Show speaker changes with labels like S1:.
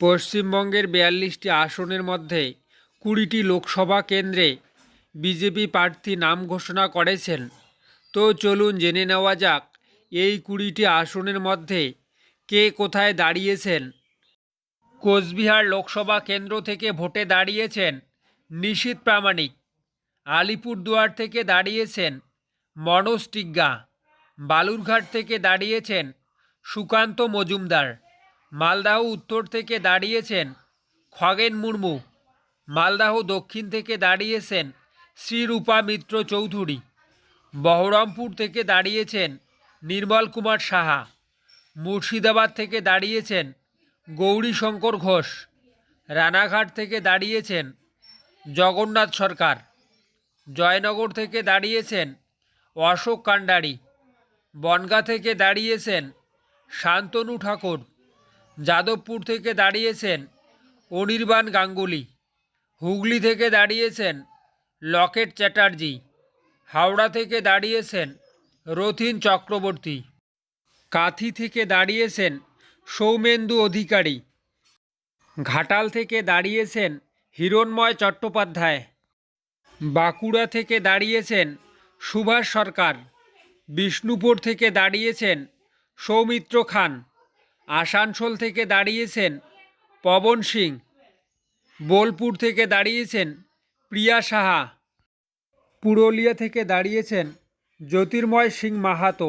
S1: পশ্চিমবঙ্গের বিয়াল্লিশটি আসনের মধ্যে কুড়িটি লোকসভা কেন্দ্রে বিজেপি প্রার্থী নাম ঘোষণা করেছেন। তো চলুন জেনে নেওয়া যাক, এই কুড়িটি আসনের মধ্যে কে কোথায় দাঁড়িয়েছেন? কোচবিহার লোকসভা কেন্দ্র থেকে ভোটে দাঁড়িয়েছেন নিশীত প্রামাণিক, আলিপুরদুয়ার থেকে দাঁড়িয়েছেন মনোজ টিগ্গা, বালুরঘাট থেকে দাঁড়িয়েছেন সুকান্ত মজুমদার। মালদাহ উত্তর থেকে দাঁড়িয়েছেন খগেন মুর্মু। মালদাহ দক্ষিণ থেকে দাঁড়িয়েছেন শ্রীরূপা মিত্র চৌধুরী। বহরমপুর থেকে দাঁড়িয়েছেন নির্মল কুমার সাহা। মুর্শিদাবাদ থেকে দাঁড়িয়েছেন গৌরীশঙ্কর ঘোষ। রানাঘাট থেকে দাঁড়িয়েছেন জগন্নাথ সরকার। জয়নগর থেকে দাঁড়িয়েছেন অশোক কান্ডারি। বনগা থেকে দাঁড়িয়েছেন শান্তনু ঠাকুর। যাদবপুর থেকে দাঁড়িয়েছেন অনির্বাণ গাঙ্গুলি। হুগলি থেকে দাঁড়িয়েছেন লকেট চ্যাটার্জি। হাওড়া থেকে দাঁড়িয়েছেন রথিন চক্রবর্তী। কাথি থেকে দাঁড়িয়েছেন সৌমেন্দু অধিকারী। ঘাটাল থেকে দাঁড়িয়েছেন হিরণময় চট্টোপাধ্যায়। বাঁকুড়া থেকে দাঁড়িয়েছেন সুভাষ সরকার। বিষ্ণুপুর থেকে দাঁড়িয়েছেন সৌমিত্র খান। আসানসোল থেকে দাঁড়িয়েছেন পবন সিং, বোলপুর থেকে দাঁড়িয়েছেন প্রিয়া সাহা, পুরুলিয়া থেকে দাঁড়িয়েছেন জ্যোতির্ময় সিং মাহাতো।